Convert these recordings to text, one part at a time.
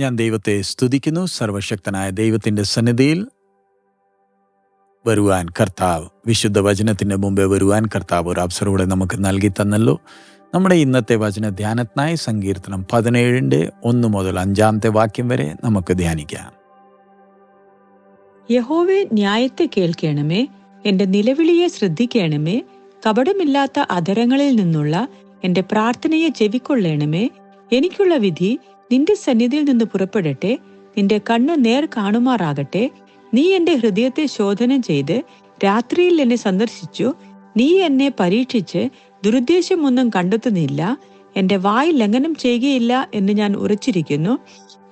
ഞാൻ ദൈവത്തെ സ്തുതിക്കുന്നു. സർവശക്തനായ ദൈവത്തിന്റെ സന്നിധിയിൽ വരുവാൻ കർത്താവ് വിശുദ്ധ വചനത്തിന്റെ മുമ്പേ വരുവാൻ കർത്താവ് ഒരു അവസരൂടെ നമുക്ക് നൽകി തന്നല്ലോ. നമ്മുടെ ഇന്നത്തെ വചന ധ്യാനത്തിനായി സങ്കീർത്തനം പതിനേഴിന്റെ ഒന്ന് മുതൽ അഞ്ചാമത്തെ വാക്യം വരെ നമുക്ക് ധ്യാനിക്കാം. യഹോവെ ന്യായത്തെ കേൾക്കണമേ. എന്റെ നിലവിളിയെ ശ്രദ്ധിക്കണമേ. കപടമില്ലാത്ത അധരങ്ങളിൽ നിന്നുള്ള എന്റെ പ്രാർത്ഥനയെ ചെവിക്കൊള്ളണമേ. എനിക്കുള്ള വിധി നിന്റെ സന്നിധിയിൽ നിന്ന് പുറപ്പെടട്ടെ നിന്റെ കണ്ണ് നേർ കാണുമാറാകട്ടെ നീ എന്റെ ഹൃദയത്തെ ശോധനം ചെയ്ത് രാത്രിയിൽ എന്നെ സന്ദർശിച്ചു നീ എന്നെ പരീക്ഷിച്ച് ദുരുദ്ദേശമൊന്നും കണ്ടെത്തുന്നില്ല എന്റെ വായ് ലംഘനം ചെയ്യുകയില്ല എന്ന് ഞാൻ ഉറച്ചിരിക്കുന്നു.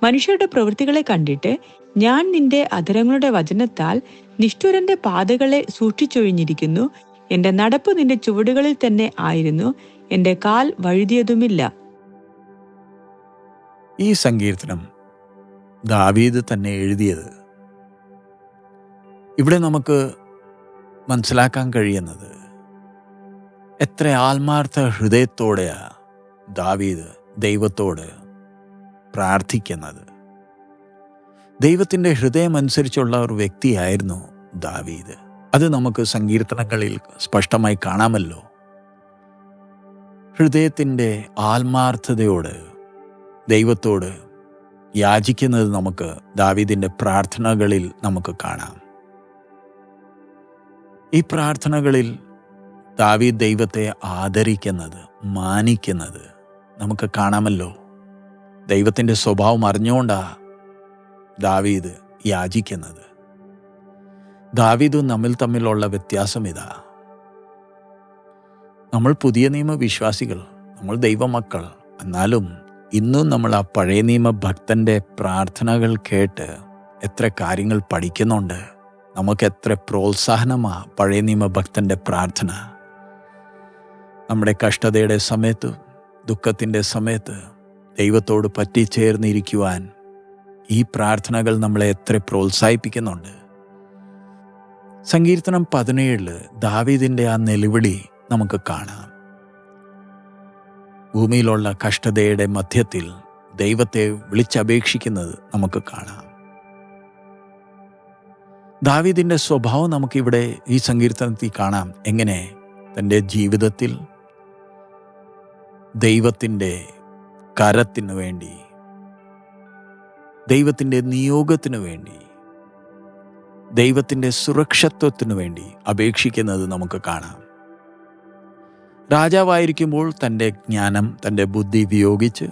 മനുഷ്യരുടെ പ്രവൃത്തികളെ കണ്ടിട്ട് ഞാൻ നിന്റെ അധരങ്ങളുടെ വചനത്താൽ നിഷ്ഠുരന്റെ പാതകളെ സൂക്ഷിച്ചൊഴിഞ്ഞിരിക്കുന്നു. എന്റെ നടപ്പ് നിന്റെ ചുവടുകളിൽ തന്നെ ആയിരുന്നു. എന്റെ കാൽ വഴുതിയതുമില്ല. ഈ സങ്കീർത്തനം ദാവീദ് തന്നെ എഴുതിയത്. ഇവിടെ നമുക്ക് മനസ്സിലാക്കാൻ കഴിയുന്നത് എത്ര ആത്മാർത്ഥ ഹൃദയത്തോടെയാ ദാവീദ് ദൈവത്തോട് പ്രാർത്ഥിക്കുന്നത്. ദൈവത്തിന്റെ ഹൃദയം അനുസരിച്ചുള്ള ഒരു വ്യക്തിയായിരുന്നു ദാവീദ്. അത് നമുക്ക് സങ്കീർത്തനങ്ങളിൽ സ്പഷ്ടമായി കാണാമല്ലോ. ഹൃദയത്തിന്റെ ആത്മാർത്ഥതയോട് ദൈവത്തോട് യാചിക്കുന്നത് നമുക്ക് ദാവീദിന്റെ പ്രാർത്ഥനകളിൽ നമുക്ക് കാണാം. ഈ പ്രാർത്ഥനകളിൽ ദാവീദ് ദൈവത്തെ ആദരിക്കുന്നത് മാനിക്കുന്നത് നമുക്ക് കാണാമല്ലോ. ദൈവത്തിന്റെ സ്വഭാവം അറിഞ്ഞുകൊണ്ടാ ദാവീദ് യാചിക്കുന്നത്. ദാവീദും നമ്മിൽ തമ്മിലുള്ള വ്യത്യാസം ഇതാ. നമ്മൾ പുതിയ നിയമ വിശ്വാസികൾ നമ്മൾ ദൈവമക്കൾ എന്നാലും ഇന്നും നമ്മൾ ആ പഴയ നിയമ ഭക്തന്റെ പ്രാർത്ഥനകൾ കേട്ട് എത്ര കാര്യങ്ങൾ പഠിക്കുന്നുണ്ട്. നമുക്ക് എത്ര പ്രോത്സാഹനമാ പഴയ നിയമ ഭക്തന്റെ പ്രാർത്ഥന. നമ്മുടെ കഷ്ടതയുടെ സമയത്ത് ദുഃഖത്തിന്റെ സമയത്ത് ദൈവത്തോട് പറ്റിച്ചേർന്നിരിക്കുവാൻ ഈ പ്രാർത്ഥനകൾ നമ്മളെ എത്ര പ്രോത്സാഹിപ്പിക്കുന്നുണ്ട്. സങ്കീർത്തനം പതിനേഴിൽ ദാവീദിന്റെ ആ നിലവിളി നമുക്ക് കാണാം. ഭൂമിയിലുള്ള കഷ്ടതയുടെ മധ്യത്തിൽ ദൈവത്തെ വിളിച്ചപേക്ഷിക്കുന്നത് നമുക്ക് കാണാം. ദാവീദിന്റെ സ്വഭാവം നമുക്കിവിടെ ഈ സങ്കീർത്തനത്തിൽ കാണാം. എങ്ങനെ? തന്റെ ജീവിതത്തിൽ ദൈവത്തിന്റെ കരത്തിനു വേണ്ടി ദൈവത്തിന്റെ നിയോഗത്തിനു വേണ്ടി ദൈവത്തിന്റെ സുരക്ഷത്വത്തിനു വേണ്ടി അപേക്ഷിക്കുന്നത് നമുക്ക് കാണാം. രാജാവായിരിക്കുമ്പോൾ തന്റെ ജ്ഞാനം തന്റെ ബുദ്ധി ഉപയോഗിച്ച്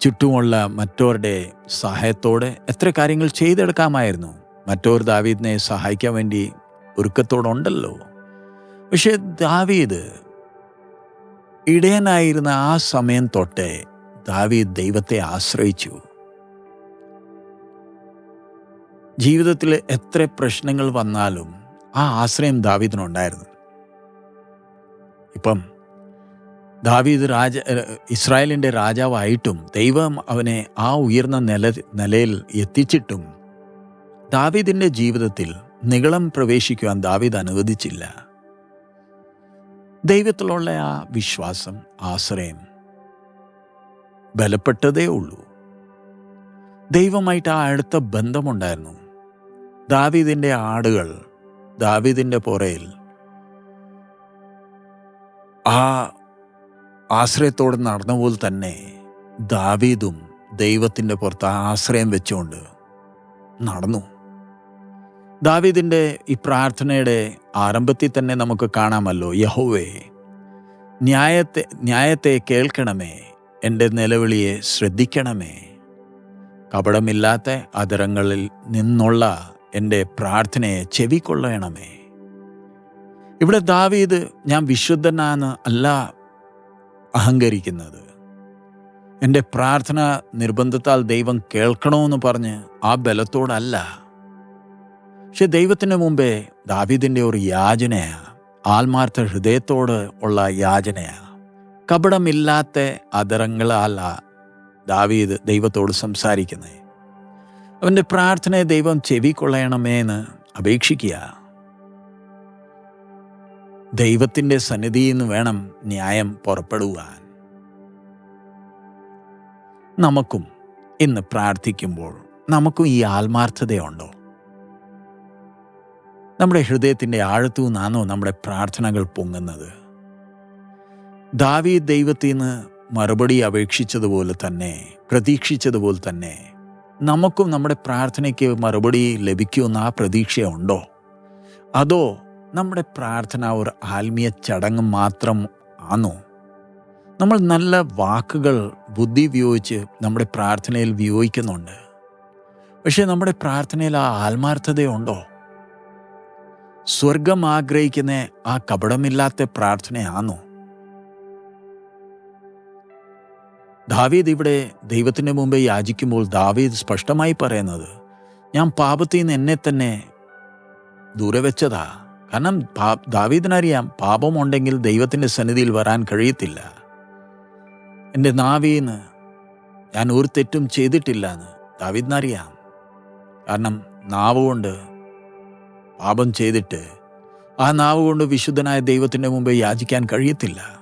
ചുറ്റുമുള്ള മറ്റവരുടെ സഹായത്തോടെ എത്ര കാര്യങ്ങൾ ചെയ്തെടുക്കാമായിരുന്നു. മറ്റോർ ദാവീദിനെ സഹായിക്കാൻ വേണ്ടി ഒരുക്കത്തോടുണ്ടല്ലോ. പക്ഷേ ദാവീദ് ഇടയനായിരുന്ന ആ സമയം തൊട്ടേ ദാവീദ് ദൈവത്തെ ആശ്രയിച്ചു. ജീവിതത്തിൽ എത്ര പ്രശ്നങ്ങൾ വന്നാലും ആ ആശ്രയം ദാവീദിനുണ്ടായിരുന്നു. ഇപ്പം ദാവീദ് രാജ ഇസ്രായേലിന്റെ രാജാവായിട്ടും ദൈവം അവനെ ആ ഉയർന്ന നില നിലയിൽ എത്തിച്ചിട്ടും ദാവീദിന്റെ ജീവിതത്തിൽ നികളം പ്രവേശിക്കുവാൻ ദാവീദ് അനുവദിച്ചില്ല. ദൈവത്തിലുള്ള ആ വിശ്വാസം ആശ്രയം ബലപ്പെട്ടതേ ഉള്ളൂ. ദൈവമായിട്ട് ആ അടുത്ത ബന്ധമുണ്ടായിരുന്നു. ദാവീദിന്റെ ആടുകൾ ദാവീദിന്റെ പുറയിൽ ആ ആശ്രയത്തോടെ നടന്ന പോലെ തന്നെ ദാവീദും ദൈവത്തിന്റെ പുറത്ത് ആശ്രയം വെച്ചുകൊണ്ട് നടന്നു. ദാവീദിന്റെ ഈ പ്രാർത്ഥനയുടെ ആരംഭത്തിൽ തന്നെ നമുക്ക് കാണാമല്ലോ യഹോവേ ന്യായത്തെ ന്യായത്തെ കേൾക്കണമേ എന്റെ നിലവിളിയെ ശ്രദ്ധിക്കണമേ. കപടമില്ലാത്ത അതരങ്ങളിൽ നിന്നുള്ള എന്റെ പ്രാർത്ഥനയെ ചെവിക്കൊള്ളണമേ. ഇവിടെ ദാവീദ് ഞാൻ വിശുദ്ധനാണ് അല്ല അഹങ്കരിക്കുന്നത്. എന്റെ പ്രാർത്ഥന നിർബന്ധത്താൽ ദൈവം കേൾക്കണമെന്ന് പറഞ്ഞ് ആ ബലത്തോടല്ല. പക്ഷെ ദൈവത്തിന് മുമ്പേ ദാവീദിന്റെ ഒരു യാചനയാണ് ആത്മാർത്ഥ ഹൃദയത്തോട് ഉള്ള യാചനയാണ് കപടമില്ലാത്ത അതരങ്ങളല്ല ദാവീദ് ദൈവത്തോട് സംസാരിക്കുന്നത് അവന്റെ പ്രാർത്ഥനയെ ദൈവം ചെവിക്കൊള്ളണമേ എന്ന് അപേക്ഷിക്കുക. ദൈവത്തിന്റെ സന്നിധിയിൽ നിന്ന് വേണം ന്യായം പുറപ്പെടുവാൻ. നമുക്കും ഇന്ന് പ്രാർത്ഥിക്കുമ്പോൾ നമുക്കും ഈ ആത്മാർത്ഥതയുണ്ടോ? നമ്മുടെ ഹൃദയത്തിന്റെ ആഴത്തു നിന്നാണോ നമ്മുടെ പ്രാർത്ഥനകൾ പൊങ്ങുന്നത്? ദാവി ദൈവത്തിൽ നിന്ന് മറുപടി അപേക്ഷിച്ചതുപോലെ തന്നെ പ്രതീക്ഷിച്ചതുപോലെ തന്നെ നമുക്കും നമ്മുടെ പ്രാർത്ഥനയ്ക്ക് മറുപടി ലഭിക്കുമെന്ന് ആ പ്രതീക്ഷയുണ്ടോ? അതോ നമ്മുടെ പ്രാർത്ഥന ഒരു ആത്മീയ ചടങ്ങ് മാത്രം ആണോ നമ്മൾ നല്ല വാക്കുകൾ ബുദ്ധി ഉപയോഗിച്ച് നമ്മുടെ പ്രാർത്ഥനയിൽ വിയോഗിക്കുന്നുണ്ട് പക്ഷേ നമ്മുടെ പ്രാർത്ഥനയിൽ ആ ആത്മാർത്ഥതയുണ്ടോ? സ്വർഗം ആഗ്രഹിക്കുന്ന ആ കപടമില്ലാത്ത പ്രാർത്ഥനയാണോ ദാവീദ് ഇവിടെ ദൈവത്തിന് മുമ്പേ യാചിക്കുമ്പോൾ ദാവീദ് സ്പഷ്ടമായി പറയുന്നത് ഞാൻ പാപത്തിൽ നിന്ന് എന്നെ തന്നെ ദൂരെ വെച്ചതാ കാരണം ദാവീദിനറിയാം പാപമുണ്ടെങ്കിൽ ദൈവത്തിന്റെ സന്നിധിയിൽ വരാൻ കഴിയത്തില്ല. എന്റെ നാവീന്ന് ഞാൻ ഒരു തെറ്റും ചെയ്തിട്ടില്ല എന്ന് ദാവീദിനറിയാം. കാരണം നാവ് കൊണ്ട് പാപം ചെയ്തിട്ട് ആ നാവ് കൊണ്ട് വിശുദ്ധനായ ദൈവത്തിന്റെ മുമ്പ് യാചിക്കാൻ കഴിയത്തില്ല.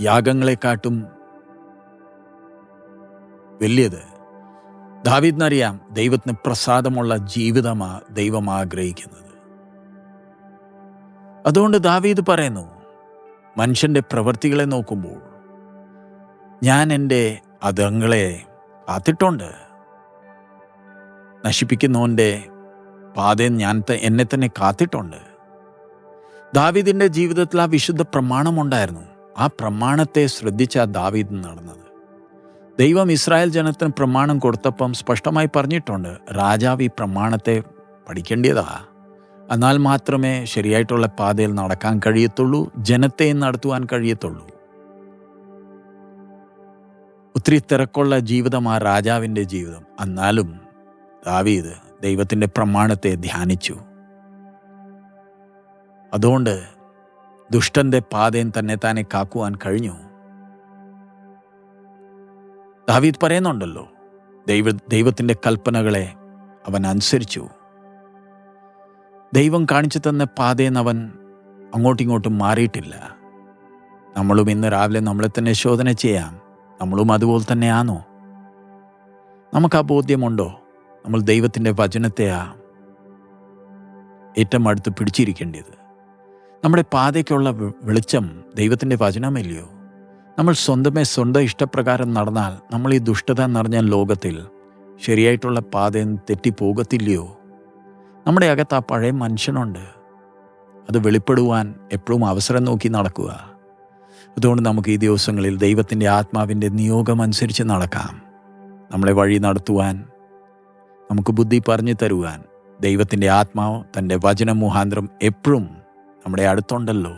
യാഗങ്ങളെക്കാട്ടും വലിയത് ദാവീദിനറിയാം ദൈവത്തിന് പ്രസാദമുള്ള ജീവിതമാ ദൈവം ആഗ്രഹിക്കുന്നത്. അതുകൊണ്ട് ദാവീദ് പറയുന്നു മനുഷ്യന്റെ പ്രവൃത്തികളെ നോക്കുമ്പോൾ ഞാൻ എന്റെ അതങ്ങളെ കാത്തിട്ടുണ്ട്. നശിപ്പിക്കുന്നവന്റെ പാതയിൽ ഞാൻ എന്നെ തന്നെ കാത്തിട്ടുണ്ട്. ദാവീദിന്റെ ജീവിതത്തിൽ ആ വിശുദ്ധ പ്രമാണമുണ്ടായിരുന്നു ആ പ്രമാണത്തെ ശ്രദ്ധിച്ച ദാവീദ് നടന്നത്. ദൈവം ഇസ്രായേൽ ജനത്തിന് പ്രമാണം കൊടുത്തപ്പം സ്പഷ്ടമായി പറഞ്ഞിട്ടുണ്ട് രാജാവ് ഈ പ്രമാണത്തെ പഠിക്കേണ്ടതാ. എന്നാൽ മാത്രമേ ശരിയായിട്ടുള്ള പാതയിൽ നടക്കാൻ കഴിയത്തുള്ളൂ ജനത്തെ നടത്തുവാൻ കഴിയത്തുള്ളൂ. ഒത്തിരി തിരക്കുള്ള ജീവിതം ആ രാജാവിന്റെ ജീവിതം. എന്നാലും ദാവീദ് ദൈവത്തിന്റെ പ്രമാണത്തെ ധ്യാനിച്ചു. അതുകൊണ്ട് ദുഷ്ടന്റെ പാതയും തന്നെ താനെ കാക്കുവാൻ കഴിഞ്ഞു. ദാവീദ് പറയുന്നുണ്ടല്ലോ ദൈവ ദൈവത്തിന്റെ കൽപ്പനകളെ അവൻ അനുസരിച്ചു. ദൈവം കാണിച്ചു തന്ന പാതയെന്ന് അവൻ അങ്ങോട്ടിങ്ങോട്ടും മാറിയിട്ടില്ല. നമ്മളും ഇന്ന് രാവിലെ നമ്മളെ തന്നെ ശോധന ചെയ്യാം. നമ്മളും അതുപോലെ തന്നെയാണോ? നമുക്ക് ആ ബോധ്യമുണ്ടോ? നമ്മൾ ദൈവത്തിന്റെ വചനത്തെയാ ഏറ്റവും അടുത്ത് പിടിച്ചിരിക്കേണ്ടത്. നമ്മുടെ പാതയ്ക്കുള്ള വെളിച്ചം ദൈവത്തിന്റെ വചനമല്ലയോ? നമ്മൾ സ്വന്തമേ സ്വന്തം ഇഷ്ടപ്രകാരം നടന്നാൽ നമ്മൾ ഈ ദുഷ്ടത നിറഞ്ഞ ലോകത്തിൽ ശരിയായിട്ടുള്ള പാതയെന്ന് തെറ്റിപ്പോകത്തില്ലയോ? നമ്മുടെ അകത്ത് ആ പഴയ മനുഷ്യനുണ്ട്. അത് വെളിപ്പെടുവാൻ എപ്പോഴും അവസരം നോക്കി നടക്കുക. അതുകൊണ്ട് നമുക്ക് ഈ ദിവസങ്ങളിൽ ദൈവത്തിന്റെ ആത്മാവിന്റെ നിയോഗം അനുസരിച്ച് നടക്കാം. നമ്മളെ വഴി നടത്തുവാൻ നമുക്ക് ബുദ്ധി പറഞ്ഞു തരുവാൻ ദൈവത്തിന്റെ ആത്മാവ് തന്റെ വചന മുഖാന്തരം എപ്പോഴും നമ്മുടെ അടുത്തുണ്ടല്ലോ.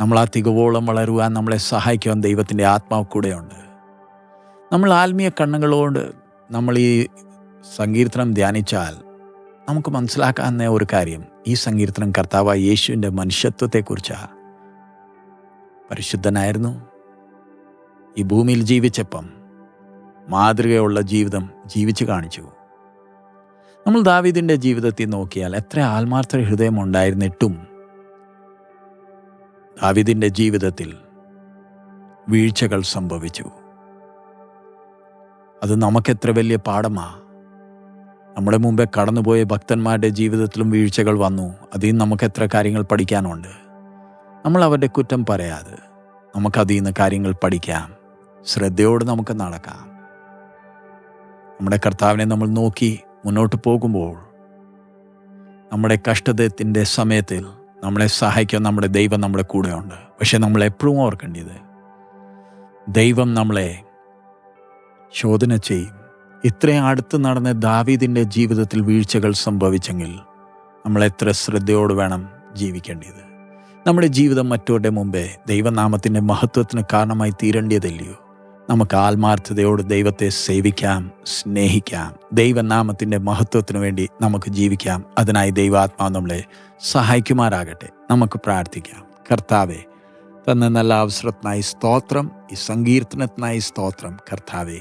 നമ്മൾ ആ തികവോളം വളരുവാൻ നമ്മളെ സഹായിക്കുവാൻ ദൈവത്തിന്റെ ആത്മാവ് കൂടെയുണ്ട്. നമ്മൾ ആത്മീയ കണ്ണുകളോട് നമ്മൾ ഈ സങ്കീർത്തനം ധ്യാനിച്ചാൽ നമുക്ക് മനസ്സിലാക്കാവുന്ന ഒരു കാര്യം. ഈ സങ്കീർത്തനം കർത്താവായ യേശുവിന്റെ മനുഷ്യത്വത്തെക്കുറിച്ചാണ് പരിശുദ്ധനായിരുന്നു. ഈ ഭൂമിയിൽ ജീവിച്ചപ്പം മാതൃകയുള്ള ജീവിതം ജീവിച്ചു കാണിച്ചു. നമ്മൾ ദാവീദിന്റെ ജീവിതത്തിൽ നോക്കിയാൽ എത്ര ആത്മാർത്ഥ ഹൃദയം ഉണ്ടായിരുന്നിട്ടും ദാവീദിന്റെ ജീവിതത്തിൽ വീഴ്ചകൾ സംഭവിച്ചു. അത് നമുക്കെത്ര വലിയ പാഠമാ. നമ്മുടെ മുമ്പേ കടന്നുപോയ ഭക്തന്മാരുടെ ജീവിതത്തിലും വീഴ്ചകൾ വന്നു. അതിൽ നിന്ന് നമുക്ക് എത്ര കാര്യങ്ങൾ പഠിക്കാനുണ്ട്? നമ്മൾ അവരുടെ കുറ്റം പറയാതെ നമുക്കതിൽ നിന്ന് കാര്യങ്ങൾ പഠിക്കാം. ശ്രദ്ധയോട് നമുക്ക് നടക്കാം. നമ്മുടെ കർത്താവിനെ നമ്മൾ നോക്കി മുന്നോട്ട് പോകുമ്പോൾ നമ്മുടെ കഷ്ടതത്തിന്റെ സമയത്തിൽ നമ്മളെ സഹായിക്കാൻ നമ്മുടെ ദൈവം നമ്മുടെ കൂടെയുണ്ട്. പക്ഷെ നമ്മൾ എപ്പോഴും ഓർക്കേണ്ടത് ദൈവം നമ്മളെ ശോധന ചെയ്യും. ഇത്രയും അടുത്ത് നടന്ന ദാവീദിന്റെ ജീവിതത്തിൽ വീഴ്ചകൾ സംഭവിച്ചെങ്കിൽ നമ്മൾ എത്ര ശ്രദ്ധയോട് വേണം ജീവിക്കേണ്ടത്? നമ്മുടെ ജീവിതം മറ്റവരുടെ മുമ്പേ ദൈവനാമത്തിന്റെ മഹത്വത്തിന് കാരണമായി തീരേണ്ടതല്ലയോ നമുക്ക് ആത്മാർത്ഥതയോട് ദൈവത്തെ സേവിക്കാം സ്നേഹിക്കാം ദൈവനാമത്തിന്റെ മഹത്വത്തിന് വേണ്ടി നമുക്ക് ജീവിക്കാം. അതിനായി ദൈവാത്മാവ് നമ്മളെ സഹായിക്കുമാറാകട്ടെ. നമുക്ക് പ്രാർത്ഥിക്കാം. കർത്താവെ തന്ന നല്ല അവസരത്തിനായി സ്തോത്രം ഈ സങ്കീർത്തനത്തിനായി സ്തോത്രം. കർത്താവെ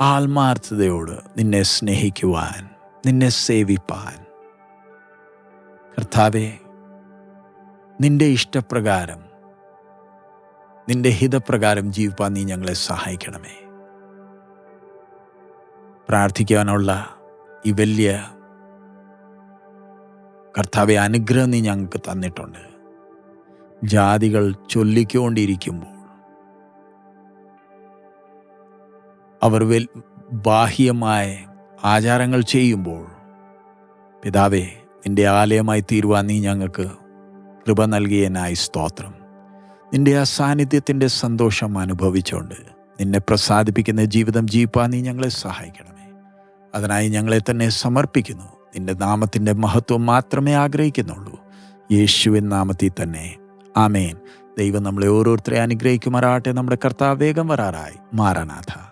ആത്മാർത്ഥതയോട് നിന്നെ സ്നേഹിക്കുവാൻ നിന്നെ സേവിപ്പാൻ. കർത്താവെ നിന്റെ ഇഷ്ടപ്രകാരം നിന്റെ ഹിതപ്രകാരം ജീവിപ്പാൻ നീ ഞങ്ങളെ സഹായിക്കണമേ. പ്രാർത്ഥിക്കാനുള്ള ഈ വലിയ കർത്താവെ അനുഗ്രഹം നീ ഞങ്ങൾക്ക് തന്നിട്ടുണ്ട്. ജാതികൾ ചൊല്ലിക്കൊണ്ടിരിക്കുമ്പോൾ അവർ വെൽ ബാഹ്യമായ ആചാരങ്ങൾ ചെയ്യുമ്പോൾ പിതാവേ നിന്റെ ആലയമായി തീരുവാൻ നീ ഞങ്ങൾക്ക് കൃപ നൽകിയനായി സ്തോത്രം. നിന്റെ ആ സാന്നിധ്യത്തിന്റെ സന്തോഷം അനുഭവിച്ചുകൊണ്ട് നിന്നെ പ്രസാദിപ്പിക്കുന്ന ജീവിതം ജീവിപ്പാൻ നീ ഞങ്ങളെ സഹായിക്കണമേ. അതിനായി ഞങ്ങളെ തന്നെ സമർപ്പിക്കുന്നു. നിന്റെ നാമത്തിന്റെ മഹത്വം മാത്രമേ ആഗ്രഹിക്കുന്നുള്ളൂ. യേശുവിൻ നാമത്തിൽ തന്നെ. ആമേൻ. ദൈവം നമ്മളെ ഓരോരുത്തരെ അനുഗ്രഹിക്കുമാറാട്ടെ നമ്മുടെ കർത്താവ് വേഗം വരാറായി. മാറാനാഥ.